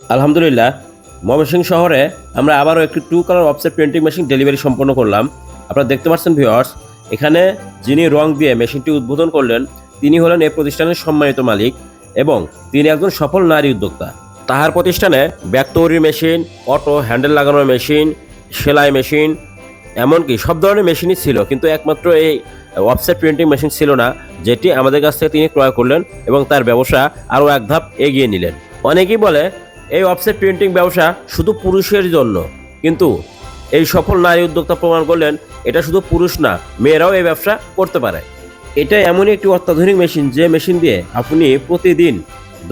আলহামদুলিল্লাহ, ময়মনসিংহ শহরে আমরা আবারও একটি two colour offset printing machine delivery সম্পন্ন করলাম। আপনারা দেখতে পাচ্ছেন ভিওয়ার্স এখানে যিনি রং দিয়ে মেশিনটি উদ্বোধন করলেন, তিনি হলেন এই প্রতিষ্ঠানের সম্মানিত মালিক এবং তিনি একজন সফল নারী উদ্যোক্তা। তাহার প্রতিষ্ঠানে ব্যাগ তৈরির মেশিন অটো হ্যান্ডেল লাগানোর মেশিন সেলাই মেশিন এমনকি সব ধরনের মেশিনই ছিল, কিন্তু একমাত্র এই অফসেট প্রিন্টিং মেশিন ছিল না, যেটি আমাদের কাছ থেকে তিনি ক্রয় করলেন এবং তার ব্যবসা আরও এক ধাপ এগিয়ে নিলেন। অনেকেই বলে এই অফসেট প্রিন্টিং ব্যবসা শুধু পুরুষের জন্য। কিন্তু এই সফল নারী উদ্যোক্তা প্রমাণ করলেন, এটা শুধু পুরুষ না, মেয়েরাও এই ব্যবসা করতে পারে। এটা এমনই একটি অত্যাধুনিক মেশিন, যে মেশিন দিয়ে আপনি প্রতিদিন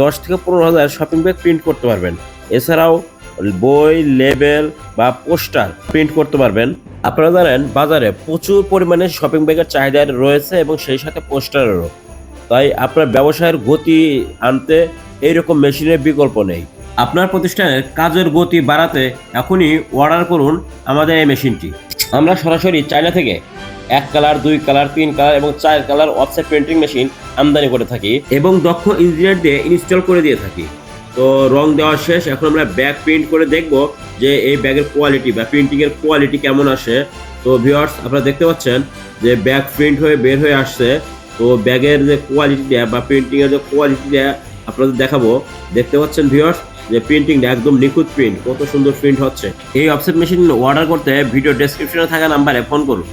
দশ থেকে পনেরো হাজার শপিং ব্যাগ প্রিন্ট করতে পারবেন। এছাড়াও বই, লেবেল বা পোস্টার প্রিন্ট করতে পারবেন। আপনারা জানেন, বাজারে প্রচুর পরিমাণে শপিং ব্যাগের চাহিদা রয়েছে এবং সেই সাথে পোস্টারেরও। তাই আপনার ব্যবসায়ের গতি আনতে এইরকম মেশিনের বিকল্প নেই। আপনার প্রতিষ্ঠানের কাজের গতি বাড়াতে এখনই অর্ডার করুন আমাদের এই মেশিনটি। আমরা সরাসরি চায়না থেকে এক কালার, দুই কালার, তিন কালার এবং চার কালার অফসেট প্রিন্টিং মেশিন আমদানি করে থাকি এবং দক্ষ ইঞ্জিনিয়ার দিয়ে ইনস্টল করে দিয়ে থাকি। তো রং দেওয়া শেষ, এখন আমরা ব্যাগ প্রিন্ট করে দেখব যে এই ব্যাগের কোয়ালিটি বা প্রিন্টিংয়ের কোয়ালিটি কেমন আসে। তো ভিউয়ার্স আপনারা দেখতে পাচ্ছেন যে ব্যাগ প্রিন্ট হয়ে বের হয়ে আসছে। তো ব্যাগের যে কোয়ালিটিটা বা প্রিন্টিং এর যে কোয়ালিটিটা আপনাদের দেখাবো। দেখতে পাচ্ছেন ভিউয়ার্স যে প্রিন্টিংটা একদম নিখুঁত প্রিন্ট কত সুন্দর প্রিন্ট হচ্ছে। এই অফসেট মেশিন অর্ডার করতে ভিডিও ডেসক্রিপশনে থাকা নাম্বারে ফোন করুন।